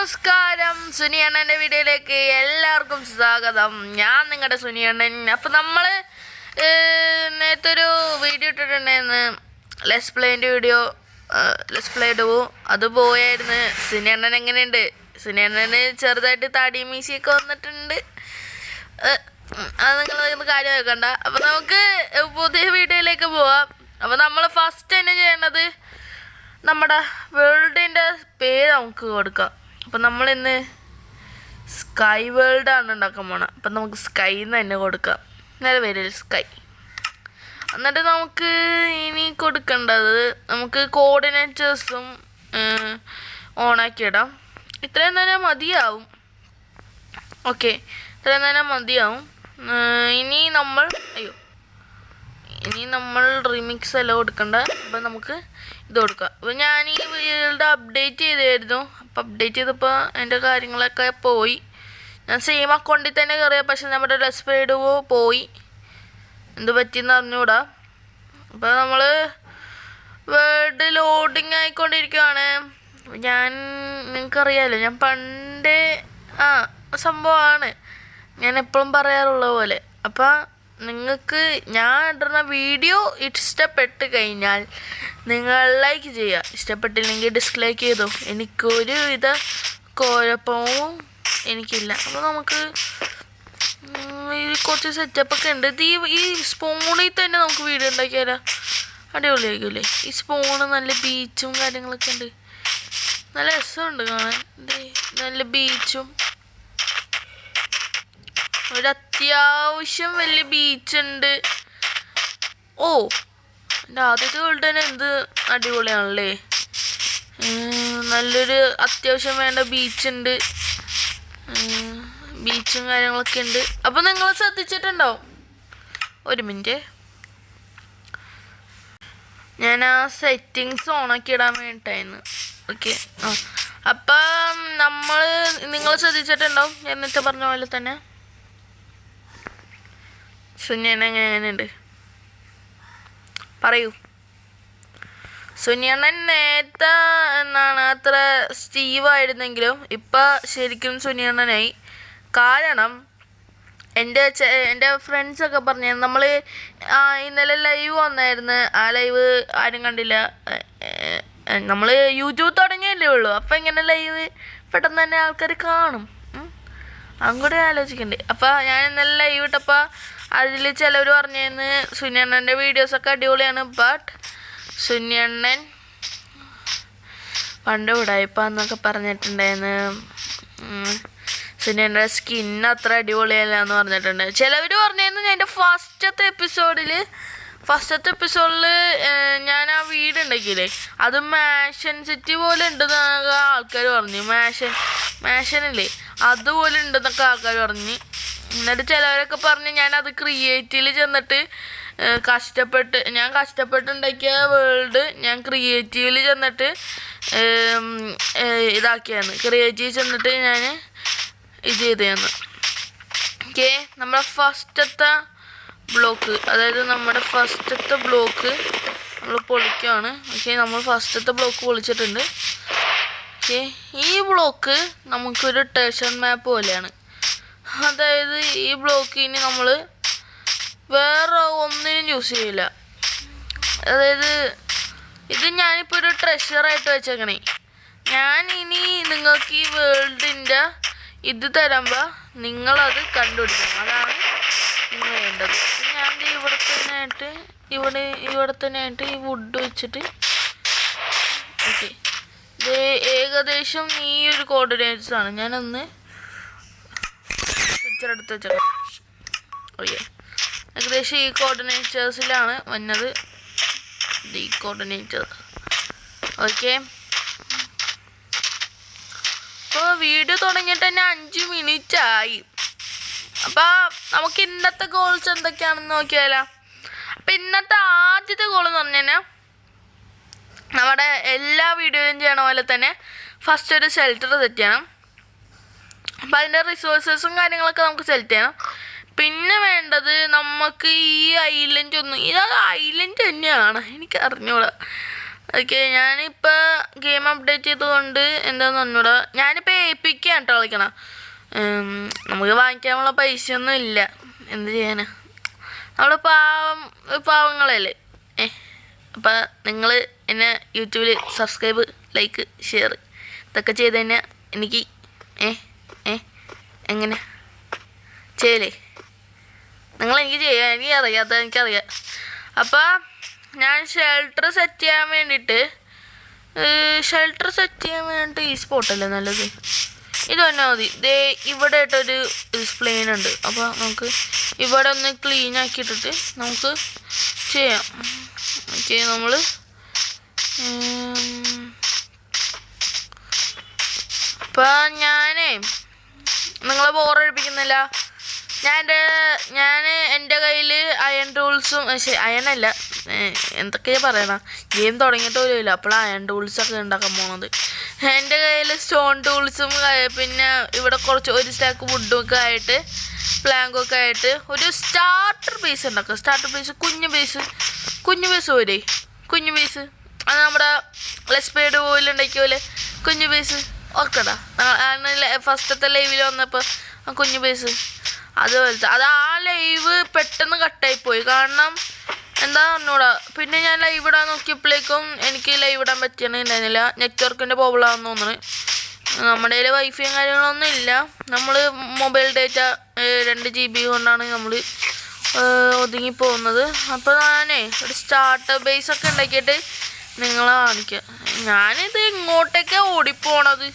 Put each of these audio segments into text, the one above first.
നമസ്കാരം. സുനിയണ്ണന്റെ വീഡിയോയിലേക്ക് എല്ലാവർക്കും സ്വാഗതം. ഞാൻ നിങ്ങളുടെ സുനിയണ്ണൻ. അപ്പം നമ്മൾ നേരത്തെ ഒരു വീഡിയോ ഇട്ടിട്ടുണ്ടായിരുന്നു. ലെസ് പ്ലേന്റെ വീഡിയോ ലെസ് പ്ലേ പോവും അത് പോയായിരുന്നു. സുനിയണ്ണൻ എങ്ങനെയുണ്ട്? സുനിയണ്ണന് ചെറുതായിട്ട് താടി മീശയൊക്കെ വന്നിട്ടുണ്ട്. അത് നിങ്ങൾ കാര്യം വെക്കണ്ട അപ്പം നമുക്ക് പുതിയ വീഡിയോയിലേക്ക് പോവാം. അപ്പം നമ്മൾ ഫസ്റ്റ് തന്നെ ചെയ്യേണ്ടത് നമ്മുടെ വേൾഡിന്റെ പേര് നമുക്ക് കൊടുക്കാം. അപ്പം നമ്മളിന്ന് സ്കൈ ആണ് ഉണ്ടാക്കാൻ പോണത് അപ്പം നമുക്ക് സ്കൈ എന്ന് തന്നെ കൊടുക്കാം. നേരെ പേര് സ്കൈ എന്നിട്ട് നമുക്ക് ഇനി കൊടുക്കേണ്ടത് നമുക്ക് കോർഡിനേറ്റേഴ്സും ഓണാക്കിയിടാം ഇത്രയും തന്നെ മതിയാവും. ഓക്കെ ഇത്രയും തന്നെ മതിയാവും. ഇനി നമ്മൾ അയ്യോ. ഇനി നമ്മൾ റിമിക്സ് എല്ലാം കൊടുക്കണ്ട? അപ്പം നമുക്ക് ഇത് കൊടുക്കാം. അപ്പം ഞാൻ ഈ വീഡിയോയുടെ അപ്ഡേറ്റ് ചെയ്തായിരുന്നു. അപ്പം അപ്ഡേറ്റ് ചെയ്തപ്പോൾ എന്റെ കാര്യങ്ങളൊക്കെ പോയി. ഞാൻ സെയിം അക്കൗണ്ടിൽ തന്നെ കയറിയ പക്ഷെ നമ്മുടെ ഡെസ്പേഡ് പോയി. എന്ത് പറ്റിയെന്ന് അറിഞ്ഞൂടാ അപ്പോൾ നമ്മൾ വേർഡ് ലോഡിങ് ആയിക്കൊണ്ടിരിക്കുകയാണ് ഞാൻ നിങ്ങൾക്കറിയാമല്ലോ ഞാൻ പണ്ടേ ആ സംഭവമാണ്. ഞാൻ എപ്പോഴും പറയാറുള്ള പോലെ. അപ്പം നിങ്ങൾക്ക് ഞാൻ ഇടുന്ന വീഡിയോ ഇഷ്ടപ്പെട്ട് കഴിഞ്ഞാൽ നിങ്ങൾ ലൈക്ക് ചെയ്യുക. ഇഷ്ടപ്പെട്ടില്ലെങ്കിൽ ഡിസ്ലൈക്ക് ചെയ്തോ. എനിക്കൊരു വിധ കുഴപ്പവും എനിക്കില്ല. അപ്പോൾ നമുക്ക് കുറച്ച് സെറ്റപ്പ് ഒക്കെ ഉണ്ട്. ഇത് ഈ സ്പൂണിൽ തന്നെ നമുക്ക് വീഡിയോ ഉണ്ടാക്കിയാലോ? അടിപൊളിയായിരിക്കുമല്ലേ? ഈ സ്പൂണ് നല്ല ബീച്ചും കാര്യങ്ങളൊക്കെ ഉണ്ട്. നല്ല രസമുണ്ട് കാണാൻ. നല്ല ബീച്ചും ഒരു അത്യാവശ്യം വലിയ ബീച്ചുണ്ട് ഓ എന്റെ ആദ്യത്തെ വേൾഡ് തന്നെ എന്ത് അടിപൊളിയാണല്ലേ? നല്ലൊരു അത്യാവശ്യം വേണ്ട ബീച്ചുണ്ട് ബീച്ചും കാര്യങ്ങളൊക്കെ ഉണ്ട്. അപ്പം നിങ്ങൾ ശ്രദ്ധിച്ചിട്ടുണ്ടാവും ഒരു മിനിറ്റ് ഞാൻ ആ സെറ്റിങ്സ് ഓണാക്കി ഇടാൻ വേണ്ടിയിട്ടായിരുന്നു ഓക്കെ ആ. അപ്പം നമ്മൾ നിങ്ങൾ ശ്രദ്ധിച്ചിട്ടുണ്ടാവും. ഞാൻ നേരത്തെ പറഞ്ഞ പോലെ തന്നെ. സുനിയണ്ണ പറയൂ. സുനിയണ്ണൻ നേരത്തെ എന്നാണ്. അത്ര സ്റ്റീവായിരുന്നെങ്കിലും ഇപ്പം ശരിക്കും സുനിയണ്ണനായി. കാരണം എന്റെ എന്റെ ഫ്രണ്ട്സൊക്കെ പറഞ്ഞു നമ്മൾ ഇന്നലെ ലൈവ് വന്നായിരുന്നു. ആ ലൈവ് ആരും കണ്ടില്ല. നമ്മൾ യൂട്യൂബ് തുടങ്ങിയല്ലേ ഉള്ളൂ. അപ്പം ഇങ്ങനെ ലൈവ് പെട്ടെന്ന് തന്നെ ആൾക്കാർ കാണും. അങ്ങോട്ട് ആലോചിക്കണ്ടേ. അപ്പം ഞാൻ ഇന്നലെ ലൈവ് ഇട്ടപ്പോൾ അതിൽ ചിലർ പറഞ്ഞിരുന്നു സുനിയണ്ണന്റെ വീഡിയോസൊക്കെ അടിപൊളിയാണ് ബട്ട് സുനിയണ്ണൻ പണ്ട് ഉടായിപ്പാന്നൊക്കെ പറഞ്ഞിട്ടുണ്ടായിരുന്നു സുനിയണ്ണന്റെ സ്കിൻ അത്ര അടിപൊളിയല്ല എന്ന് പറഞ്ഞിട്ടുണ്ട്. ചിലവർ പറഞ്ഞിരുന്നു എന്റെ ഫസ്റ്റത്തെ എപ്പിസോഡിൽ ഫസ്റ്റത്തെ എപ്പിസോഡിൽ ഞാൻ ആ വീട് ഉണ്ടാക്കിയില്ലേ അത് മാഷൻ സിറ്റി പോലെ ഉണ്ടെന്നൊക്കെ ആൾക്കാർ പറഞ്ഞു. മാഷൻ മാഷനില്ലേ? അതുപോലെ ഉണ്ടെന്നൊക്കെ ആൾക്കാർ പറഞ്ഞു. എന്നിട്ട് ചിലവരൊക്കെ പറഞ്ഞ് ഞാൻ അത് ക്രിയേറ്റീവിൽ ചെന്നിട്ട് കഷ്ടപ്പെട്ട് ഞാൻ കഷ്ടപ്പെട്ടുണ്ടാക്കിയ വേൾഡ് ഞാൻ ക്രിയേറ്റീവിൽ ചെന്നിട്ട് ഇതാക്കിയാണ് ക്രിയേറ്റീവ് ചെന്നിട്ട് ഞാൻ ഇത് ചെയ്തതാണ് ഓക്കെ? നമ്മുടെ ഫസ്റ്റത്തെ ബ്ലോക്ക് അതായത് നമ്മുടെ ഫസ്റ്റത്തെ ബ്ലോക്ക് നമ്മൾ പൊളിക്കുകയാണ് ഓക്കെ? നമ്മൾ ഫസ്റ്റത്തെ ബ്ലോക്ക് പൊളിച്ചിട്ടുണ്ട്. ഓക്കെ? ഈ ബ്ലോക്ക് നമുക്കൊരു ടേഷൻ മാപ്പ് പോലെയാണ്. അതായത് ഈ ബ്ലോക്ക് ഇനി നമ്മൾ വേറെ ഒന്നിനും യൂസ് ചെയ്യില്ല. അതായത് ഇത് ഞാനിപ്പോൾ ഒരു ട്രഷറായിട്ട് വെച്ചേക്കണേ. ഞാൻ ഇനി നിങ്ങൾക്ക് ഈ വേൾഡിന്റെ ഇത് തരുമ്പോൾ നിങ്ങളത് കണ്ടുപിടിക്കണം. അതാണ് നിങ്ങൾ വേണ്ടത്. ഞാൻ ഇവിടെ തന്നെ ആയിട്ട് ഇവിടെ ഇവിടെ തന്നെ ആയിട്ട് ഈ വുഡ് വെച്ചിട്ട് ഓക്കെ. ഇത് ഏകദേശം ഈ ഒരു കോർഡിനേറ്റ്സാണ് ഞാനൊന്ന് പിക്ചർ എടുത്ത് വെച്ചേക്കാം ഓക്കെ ഏകദേശം ഈ കോർഡിനേറ്റേഴ്സിലാണ് വന്നത്. ഈ കോർഡിനേറ്റർ ഓക്കെ അപ്പോൾ വീഡിയോ തുടങ്ങിയിട്ട് തന്നെ അഞ്ച് മിനിറ്റ് ആയി. അപ്പോൾ നമുക്ക് ഇന്നത്തെ ഗോൾസ് എന്തൊക്കെയാണെന്ന് നോക്കിയാലോ. അപ്പം ഇന്നത്തെ ആദ്യത്തെ ഗോൾ എന്ന് പറഞ്ഞു കഴിഞ്ഞാൽ നമ്മുടെ എല്ലാ വീഡിയോയും ചെയ്യണ പോലെ തന്നെ ഫസ്റ്റ് ഒരു ഷെൽട്ടർ സെറ്റ് ചെയ്യണം. അപ്പം അതിന്റെ റിസോഴ്സസും കാര്യങ്ങളൊക്കെ നമുക്ക് സെലക്ട് ചെയ്യണം. പിന്നെ വേണ്ടത് നമുക്ക് ഈ ഐലൻഡ് ഒന്നും ഇത് ഐലൻഡ് തന്നെയാണ്. എനിക്ക് അറിഞ്ഞൂടാ ഓക്കെ ഞാനിപ്പോൾ ഗെയിം അപ്ഡേറ്റ് ചെയ്തുകൊണ്ട് എന്താന്ന് പറഞ്ഞൂടാ ഞാനിപ്പോൾ ഏൽപ്പിക്കുകയാണ് കേട്ടോ കളിക്കണം. നമുക്ക് വാങ്ങിക്കാനുള്ള പൈസയൊന്നും ഇല്ല. എന്ത് ചെയ്യാനാ? നമ്മൾ പാവം പാവങ്ങളല്ലേ? ഏ അപ്പം നിങ്ങൾ എന്നെ യൂട്യൂബിൽ സബ്സ്ക്രൈബ് ലൈക്ക് ഷെയർ ഇതൊക്കെ ചെയ്ത് തന്നെ എനിക്ക് ഏ ഏ? എങ്ങനെ? ചെയ്യലേ? നിങ്ങൾ എനിക്ക് ചെയ്യാൻ എനിക്ക് അറിയാത്ത എനിക്കറിയാം. അപ്പോൾ ഞാൻ ഷെൽട്ടർ സെറ്റ് ചെയ്യാൻ വേണ്ടിയിട്ട് ഷെൽട്ടർ സെറ്റ് ചെയ്യാൻ വേണ്ടിയിട്ട് ഈ സ്പോട്ടല്ലേ നല്ലത്? ഇത് തന്നെ മതി. ദേ ഇവിടെ ആയിട്ടൊരു പ്ലെയിൻ ഉണ്ട്. അപ്പോൾ നമുക്ക് ഇവിടെ ഒന്ന് ക്ലീൻ ആക്കിയിട്ടിട്ട് നമുക്ക് ചെയ്യാം. ഓക്കെ നമ്മൾ അപ്പം ഞാനേ നിങ്ങളെ ബോറടിപ്പിക്കുന്നില്ല ഞാൻ എന്റെ ഞാൻ എന്റെ കയ്യിൽ അയൺ ടൂൾസും പക്ഷേ അയണല്ല എന്തൊക്കെയാണ് പറയണ? ഗെയിം തുടങ്ങിയിട്ട് ഇല്ല അപ്പോൾ അയൺ ടൂൾസൊക്കെ ഉണ്ടാക്കാൻ പോകുന്നത് എന്റെ കയ്യിൽ സ്റ്റോൺ ടൂൾസും പിന്നെ ഇവിടെ കുറച്ച് ഒരു സ്റ്റാക്ക് വുഡും ഒക്കെ ആയിട്ട് പ്ലാങ്കൊക്കെ ആയിട്ട് ഒരു സ്റ്റാർട്ടർ പീസ് ഉണ്ടാക്കുക സ്റ്റാർട്ടർ പീസ് കുഞ്ഞു പീസ് കുഞ്ഞു പീസ് പോരെ? കുഞ്ഞു പീസ് അത് നമ്മുടെ ലെസ്പേഡ് ഓയിൽ പോലെ കുഞ്ഞു പീസ് ഓക്കെടാ. ഫസ്റ്റത്തെ ലൈവിൽ വന്നപ്പോൾ ആ കുഞ്ഞു പീസ് അതുപോലത്തെ അത് ആ ലൈവ് പെട്ടെന്ന് കട്ടായി പോയി കാരണം എന്താ പറഞ്ഞൂടാ പിന്നെ ഞാൻ ലൈവ് ഇടാൻ നോക്കിയപ്പോഴേക്കും എനിക്ക് ലൈവ് ഇടാൻ പറ്റിയിട്ടുണ്ടായിരുന്നില്ല നെറ്റ്വർക്കിന്റെ പ്രോബ്ലം ആണെന്ന് തോന്നുന്നു. നമ്മുടെ കയ്യിൽ വൈഫൈയും കാര്യങ്ങളൊന്നും ഇല്ല. നമ്മൾ മൊബൈൽ ഡേറ്റ രണ്ട് ജി ബി കൊണ്ടാണ് നമ്മൾ ഒതുങ്ങി പോകുന്നത്. അപ്പോൾ ഞാനേ ഒരു സ്റ്റാർട്ടപ്പ് ബേസ് ഒക്കെ ഉണ്ടാക്കിയിട്ട് നിങ്ങളെ കാണിക്കാം. ഞാനിത് ഇങ്ങോട്ടേക്കാണ് ഓടിപ്പോണത്.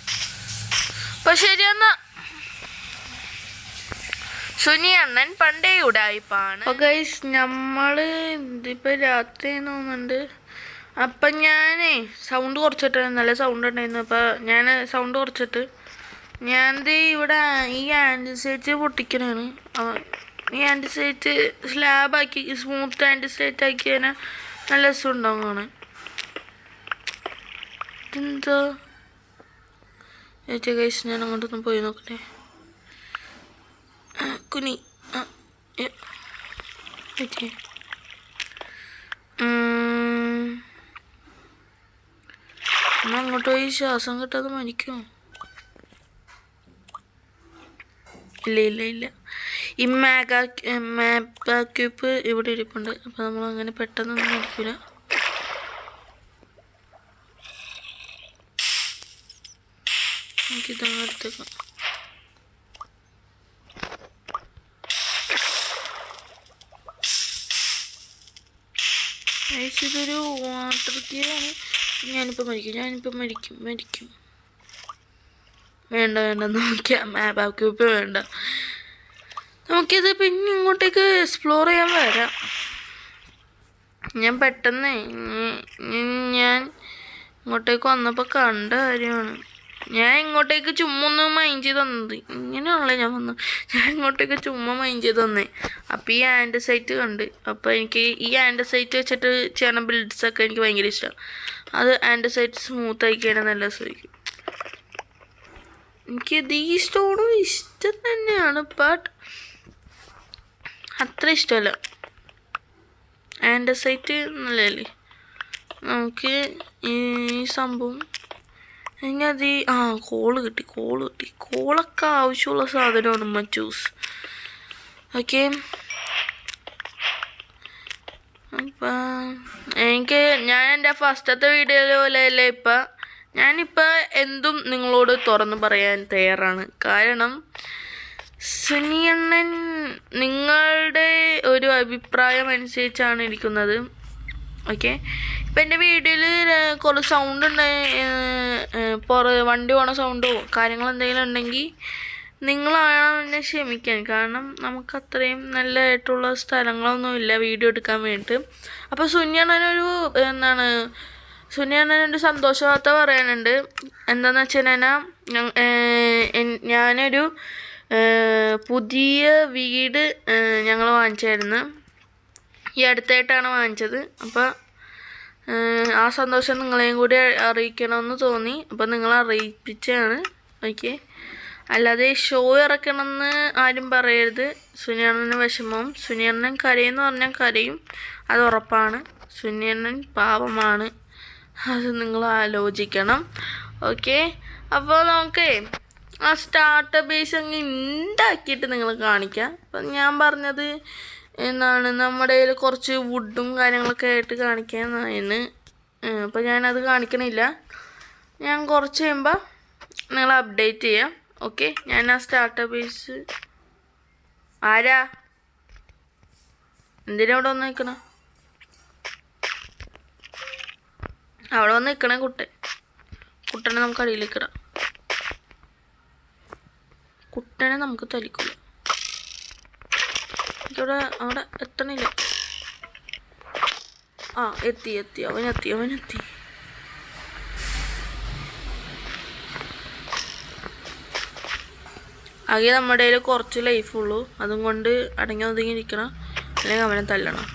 അപ്പൊ ശരിയെന്നാ. സുനി അണ്ണൻ പണ്ടേ ഉടായിപ്പാണ്. അപ്പോൾ ഗൈസ് നമ്മൾ ഇതിപ്പോൾ രാത്രി തോന്നുന്നുണ്ട്. അപ്പം ഞാനേ സൗണ്ട് കുറച്ചിട്ട് നല്ല സൗണ്ട് ഉണ്ടായിരുന്നു. അപ്പോൾ ഞാൻ സൗണ്ട് കുറച്ചിട്ട് ഞാനിത് ഇവിടെ ഈ ആന്റിസൈറ്റ് പൊട്ടിക്കണാണ്. ഈ ആന്റിസൈറ്റ് സ്ലാബാക്കി സ്മൂത്ത് ആന്റിസൈറ്റ് ആക്കി തന്നെ നല്ല രസം ഉണ്ടാവും കാണാൻ. ഇതെന്താ ഏറ്റാ ഗൈസ് ഞാൻ അങ്ങോട്ടൊന്ന് പോയി നോക്കട്ടെ കുനി ഓക്കേ. നമ്മൾ അങ്ങോട്ട് പോയി ശ്വാസം കിട്ടാതെ മരിക്കും ഇല്ല ഇല്ല ഇല്ല ഈ മാഗാ മാപ്പ് ക്യൂപ്പ് ഇവിടെ ഇരിപ്പുണ്ട് അപ്പോൾ നമ്മൾ അങ്ങനെ പെട്ടെന്നൊന്നും മരിക്കൂല എടുത്തേക്കാം ഗൈസ്, ഇതൊരു വാട്ടർ ഗെയിമാണ് ഞാനിപ്പോൾ മരിക്കും ഞാനിപ്പോൾ മരിക്കും മരിക്കും. വേണ്ട വേണ്ട നോക്കിയാൽ മാപ്പ് ക്യൂപ്പ് വേണ്ട. നമുക്കിത് പിന്നെ ഇങ്ങോട്ടേക്ക് എക്സ്പ്ലോർ ചെയ്യാൻ വരാം. ഞാൻ പെട്ടെന്ന് ഞാൻ ഇങ്ങോട്ടേക്ക് വന്നപ്പോൾ കണ്ട കാര്യമാണ്. ഞാൻ ഇങ്ങോട്ടേക്ക് ചുമ്മാ മൈൻഡ് ചെയ്ത് തന്നത്. ഇങ്ങനെയാണല്ലോ ഞാൻ വന്നു. ഞാൻ ഇങ്ങോട്ടേക്ക് ചുമ്മാ മൈൻഡ് ചെയ്ത് തന്നേ. അപ്പോൾ ഈ ആൻഡ് സൈറ്റ് കണ്ട്. അപ്പോൾ എനിക്ക് ഈ ആൻഡ് സൈറ്റ് വെച്ചിട്ട് ചെയ്യണ ബിൽഡ്സ് ഒക്കെ എനിക്ക് ഭയങ്കര ഇഷ്ടമാണ് അത് ആൻഡ് സൈറ്റ് സ്മൂത്ത് ആയിക്കാനും നല്ല രസമായിരിക്കും എനിക്ക് ഈ സ്റ്റോണും ഇഷ്ടം തന്നെയാണ് ബട്ട് അത്ര ഇഷ്ടമല്ല. ആൻഡസൈറ്റ് നല്ലതല്ലേ? നമുക്ക് ഈ സംഭവം ഇനി അത് ഈ ആ കോൾ കിട്ടി കോൾ കിട്ടി. കോളൊക്കെ ആവശ്യമുള്ള സാധനമാണ് മച്ചൂസ് ഓക്കെ അപ്പം എനിക്ക് ഞാൻ എന്റെ ഫസ്റ്റത്തെ വീഡിയോ പോലെ അല്ല ഇപ്പം. ഞാനിപ്പോൾ എന്തും നിങ്ങളോട് തുറന്നു പറയാൻ തയ്യാറാണ്. കാരണം സുനിയണ്ണൻ നിങ്ങളുടെ ഒരു അഭിപ്രായം അനുസരിച്ചാണ് ഇരിക്കുന്നത്. ഓക്കെ ഇപ്പം എന്റെ വീഡിയോയിൽ കുറേ സൗണ്ട് ഉണ്ടായി പുറ വണ്ടി പോണ സൗണ്ടോ കാര്യങ്ങൾ എന്തെങ്കിലും ഉണ്ടെങ്കിൽ നിങ്ങളാണ് എന്നെ ക്ഷമിക്കാൻ. കാരണം നമുക്ക് അത്രയും നല്ലതായിട്ടുള്ള സ്ഥലങ്ങളൊന്നുമില്ല വീഡിയോ എടുക്കാൻ വേണ്ടിയിട്ട്. അപ്പോൾ സുന്യണ്ണനൊരു എന്താണ് സുന്യണ്ണനൊരു സന്തോഷ വാർത്ത പറയാനുണ്ട് എന്താണെന്ന് വെച്ചാൽ ഞാനൊരു പുതിയ വീട് ഞങ്ങൾ വാങ്ങിച്ചായിരുന്നു ഈ അടുത്തായിട്ടാണ് വാങ്ങിച്ചത്. അപ്പോൾ ആ സന്തോഷം നിങ്ങളെയും കൂടി അറിയിക്കണമെന്ന് തോന്നി. അപ്പോൾ നിങ്ങൾ അറിയിപ്പിച്ചാണ്. ഓക്കെ. അല്ലാതെ ഷോ ഇറക്കണമെന്ന് ആരും പറയരുത്. സുനിയണ്ണന് വിഷമവും സുനിയണ്ണൻ കരയെന്ന് പറഞ്ഞാൽ കരയും. അത് ഉറപ്പാണ്. സുനിയണ്ണൻ പാപമാണ് അത് നിങ്ങൾ ആലോചിക്കണം. ഓക്കെ. അപ്പോൾ നമുക്ക് ആ സ്റ്റാർട്ടപ്പ് ബേസ് അങ്ങ് ഉണ്ടാക്കിയിട്ട് നിങ്ങൾ കാണിക്കാം. അപ്പം ഞാൻ പറഞ്ഞത് എന്താണ് നമ്മുടെ കയ്യിൽ കുറച്ച് വുഡും കാര്യങ്ങളൊക്കെ ആയിട്ട് കാണിക്കാമെന്നായിരുന്നു അപ്പോൾ ഞാനത് കാണിക്കണില്ല. ഞാൻ കുറച്ച് കഴിയുമ്പോൾ നിങ്ങൾ അപ്ഡേറ്റ് ചെയ്യാം. ഓക്കെ ഞാൻ ആ സ്റ്റാർട്ടപ്പ് ബേസ് ആരാ? എന്തിനാ അവിടെ വന്ന് നിൽക്കണ അവിടെ വന്ന് നിൽക്കണേ കുട്ടൻ. കുട്ടനെ നമുക്ക് അടിയിൽ നിൽക്കണം കുട്ടനെ നമുക്ക് തലിക്കില്ല ഇവിടെ അവിടെ എത്തണില്ല. ആ എത്തി എത്തി. അവനെത്തി അവനെത്തി ആകെ നമ്മുടെ കയ്യിൽ കുറച്ച് ലൈഫുള്ളൂ അതും കൊണ്ട് അടങ്ങി ഒതുങ്ങി ഇരിക്കണം. അല്ലെങ്കിൽ അവനെ തല്ലണം.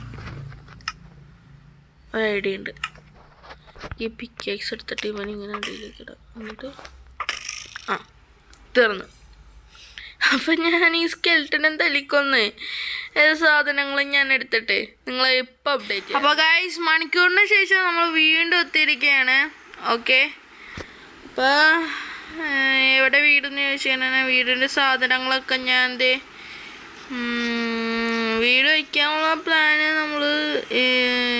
ഒരു ഐഡിയ ഉണ്ട്. ഈ പിക്കേക്സ് എടുത്തിട്ട് ഇവൻ ഇങ്ങനെ അടിയിലേക്ക് ഇടാം. എന്നിട്ട് ആ തീർന്നു. അപ്പം ഞാൻ ഈ സ്കെൽട്ടനെ തലിക്കൊന്ന് സാധനങ്ങളും ഞാൻ എടുത്തിട്ട്. നിങ്ങളെ ഇപ്പം അപ്ഡേറ്റ് അപ്പോൾ ഗൈസ് മണിക്കൂറിന് ശേഷം നമ്മൾ വീണ്ടും എത്തിയിരിക്കുകയാണ് ഓക്കെ അപ്പോൾ എവിടെ വീടെന്ന് ചോദിച്ചു കഴിഞ്ഞാൽ വീടിന്റെ സാധനങ്ങളൊക്കെ ഞാൻ എന്തേ വീട് വയ്ക്കാനുള്ള പ്ലാന് നമ്മൾ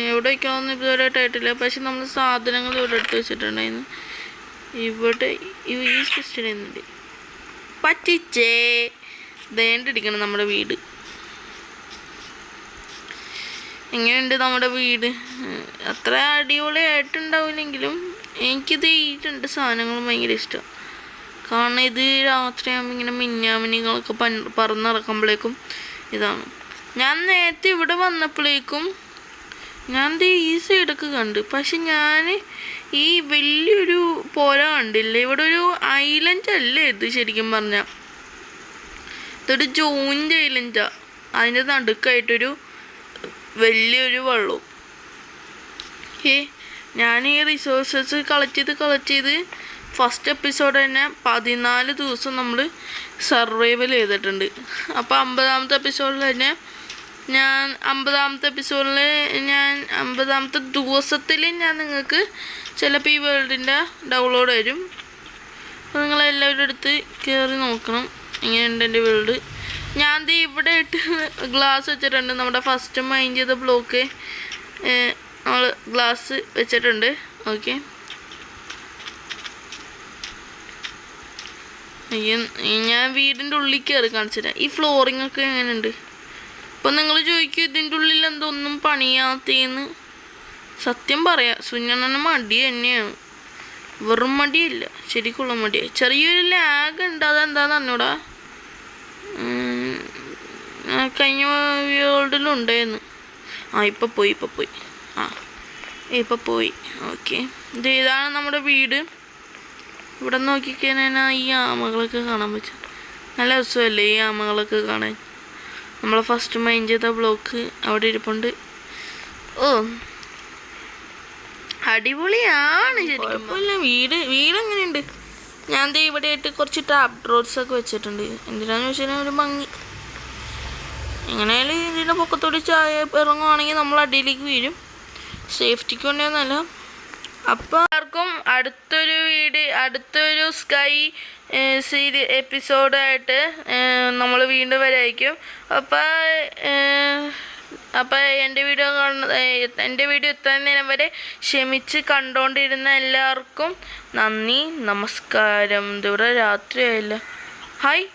എവിടെ വയ്ക്കണമെന്ന് ഇതുവരെ ആയിട്ടില്ല പക്ഷെ നമ്മൾ സാധനങ്ങൾ ഇവിടെ എടുത്ത് വെച്ചിട്ടുണ്ടായിരുന്നു. ഇവിടെ ഈ ക്രിസ്ത്യനുണ്ട് പറ്റിച്ചേ. ദേണ്ടിരിക്കണം നമ്മുടെ വീട്. എങ്ങനെയുണ്ട് നമ്മുടെ വീട്? അത്ര അടിപൊളിയായിട്ടുണ്ടാവില്ലെങ്കിലും എനിക്കിത് ഈ രണ്ട് സാധനങ്ങളും ഭയങ്കര ഇഷ്ടം. കാരണം ഇത് രാത്രിയാകുമ്പോൾ ഇങ്ങനെ മിന്നാമിനികളൊക്കെ പൻ പറന്ന് നടക്കുമ്പോഴേക്കും ഇതാണ്. ഞാൻ നേരത്തെ ഇവിടെ വന്നപ്പോഴേക്കും ഞാൻ ഈ സൈഡൊക്കെ കണ്ട്. പക്ഷെ ഞാൻ ഈ വലിയൊരു പുര കണ്ടില്ല? ഇവിടെ ഒരു ഐലൻഡ് അല്ലേ ഇത് ശരിക്കും പറഞ്ഞാൽ ഇതൊരു ജോയിന്റ് ഐലൻഡാ അതിന്റെ നടുക്കായിട്ടൊരു വലിയൊരു വള്ളവും. ഏ ഞാൻ ഈ റിസോഴ്സസ് കളക്ട് ചെയ്ത് കളക്ട് ചെയ്ത് ഫസ്റ്റ് എപ്പിസോഡ് തന്നെ പതിനാല് ദിവസം നമ്മൾ സർവൈവൽ ചെയ്തിട്ടുണ്ട്. അപ്പോൾ അമ്പതാമത്തെ എപ്പിസോഡിൽ തന്നെ ഞാൻ അമ്പതാമത്തെ എപ്പിസോഡിൽ ഞാൻ അമ്പതാമത്തെ ദിവസത്തിൽ ഞാൻ നിങ്ങൾക്ക് ചിലപ്പോൾ ഈ വേൾഡിന്റെ ഡൗൺലോഡ് വരും. അപ്പോൾ നിങ്ങളെല്ലാവരും അടുത്ത് കയറി നോക്കണം. എങ്ങനെയുണ്ട് എന്റെ വേൾഡ് ഞാൻ ദേ ഇവിടെ ഇട്ട് ഗ്ലാസ് വെച്ചിട്ടുണ്ട്. നമ്മുടെ ഫസ്റ്റ് മൈൻഡ് ചെയ്ത ബ്ലോക്ക് നമ്മൾ ഗ്ലാസ് വെച്ചിട്ടുണ്ട്. ഓക്കെ ഞാൻ വീടിന്റെ ഉള്ളിൽ കയറി കാണിച്ചില്ല ഈ ഫ്ലോറിംഗ് ഒക്കെ എങ്ങനെയുണ്ട്? അപ്പം നിങ്ങൾ ചോദിക്കും ഇതിന്റെ ഉള്ളിൽ എന്തോ എന്തൊന്നും പണിയാത്തേന്ന് സത്യം പറയാം സുഞ്ഞണ്ണന് മടി തന്നെയാണ്. വെറും മടിയില്ല ശരിക്കുള്ള മടിയ ചെറിയൊരു ലാഗ് ഉണ്ട് അതെന്താന്ന് അറിഞ്ഞൂടാ? കഴിഞ്ഞ വേൾഡിലുണ്ടായിരുന്നു ആ ഇപ്പം പോയി ഇപ്പം പോയി. ആ ഇപ്പം പോയി. ഓക്കെ. ഇത് ഇതാണ് നമ്മുടെ വീട്. ഇവിടെ നോക്കിക്കഴിഞ്ഞാൽ ഈ ആമകളൊക്കെ കാണാൻ പറ്റും. നല്ല രസമല്ലേ ഈ ആമകളൊക്കെ കാണാൻ? നമ്മളെ ഫസ്റ്റ് മൈൻഡ് ചെയ്ത ബ്ലോക്ക് അവിടെ ഇരിപ്പുണ്ട്. ഓ അടിപൊളിയാണ് ശരിക്കും. കുഴപ്പമില്ല. വീട് വീട് എങ്ങനെയുണ്ട് ഞാൻ ദേ ഇവിടെ ആയിട്ട് കുറച്ച് ടാപ്പ് ഡ്രോട്ട്സ് ഒക്കെ വെച്ചിട്ടുണ്ട്. എന്തിനാന്ന് വെച്ചാൽ ഒരു ഭംഗി. എങ്ങനെയാലും ഇതിന്റെ പൊക്കത്തോട് ചായ ഇറങ്ങുവാണെങ്കിൽ നമ്മൾ അടിയിലേക്ക് വീഴും. സേഫ്റ്റിക്ക് വേണ്ടിയൊന്നല്ല. അപ്പോൾ ആർക്കും അടുത്തൊരു വീട് അടുത്തൊരു സ്കൈ സീരി എപ്പിസോഡായിട്ട് നമ്മൾ വീണ്ടും വരായിരിക്കും. അപ്പോൾ അപ്പോൾ എന്റെ വീഡിയോ കാണുന്ന എന്റെ വീഡിയോ ഇത്ര നേരം വരെ ക്ഷമിച്ച് കണ്ടുകൊണ്ടിരുന്ന എല്ലാവർക്കും നന്ദി നമസ്കാരം. ദൂരെ രാത്രിയായില്ല. ഹായ്